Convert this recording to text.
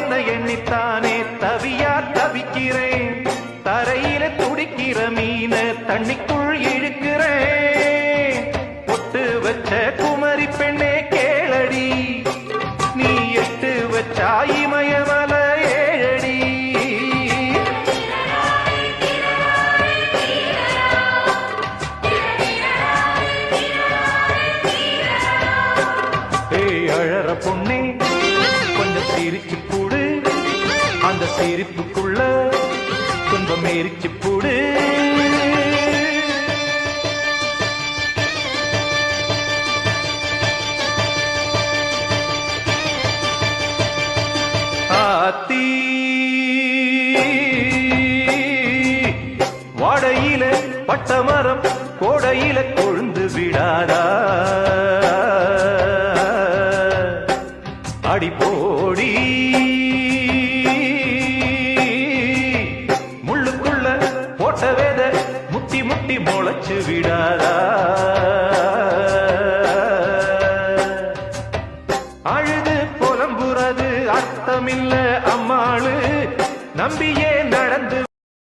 உன்னை எண்ணித்தானே தவியா தவிக்கிறேன். தரையில துடிக்கிற மீன தண்ணிக்குள் இழுக்கிறேன். பொட்டு வச்ச குமரி பெண்ணே கேளடி. நீ எட்டு வச்சா இமயமல ஏழடி. ஏ அந்த சிரிப்புக்குள்ள துன்பம் எரிச்சு போடு. ஆத்தி வாடையில பட்டமரம் கோடையில கொழுந்து விடாதா? அடிப்போடி போட்ட வேத முட்டி முட்டி முளைச்சு விடாதா? அழுது புலம்புறது அர்த்தமில்ல அம்மாளு. நம்பியே நடந்து